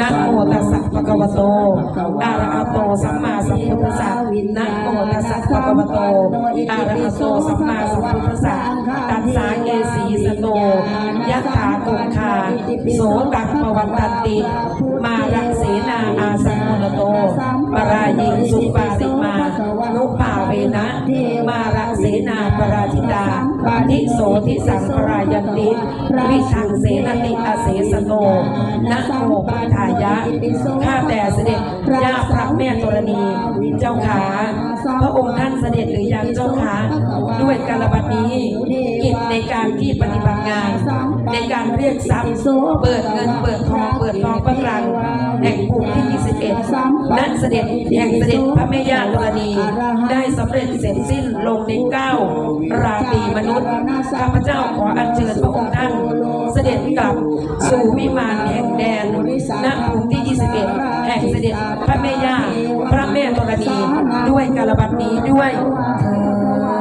นะโมตัสสะภะคะวะโตอะระหะโตสัมมาสัมพุทธัสสะนะโมตัสสะภะคะวะโตอะระหะโตสัมมาสัมพุทธัสสะตัสสาเกสีสโตยะถาคงคาโสตัปวันตติ มารังเสนาอาสังมลโตปรายิงสุปาริมานุปาเวนะมา นาปราชิตา ปาทิโสทิสังปรายันติวิทังเสนติอาเสสโนนะโมปาทายะ ข้าแต่เสด็จย่าพระแม่ธรณีเจ้าขา พระองค์ท่านเสด็จหรือยังเจ้าขาด้วยกาลบัดนี้กิจในการที่ปฏิบัติงาน ในการเรียกทรัพย์เปิดเงินเปิดทองเปิดทองพระคลังแห่งภูมิที่ นั้นเสด็จแห่งเสด็จพระแม่ย่าธรณีได้สำเร็จเสร็จสิ้นลงในเก้าราตรีมนุษย์ข้าพเจ้าขออัญเชิญพระองค์ท่านเสด็จกลับสู่วิมานแห่งแดนณภูมิที่ 21 แห่งเสด็จพระแม่ย่าพระแม่ธรณีด้วยกาลบัดนี้ด้วยเถิด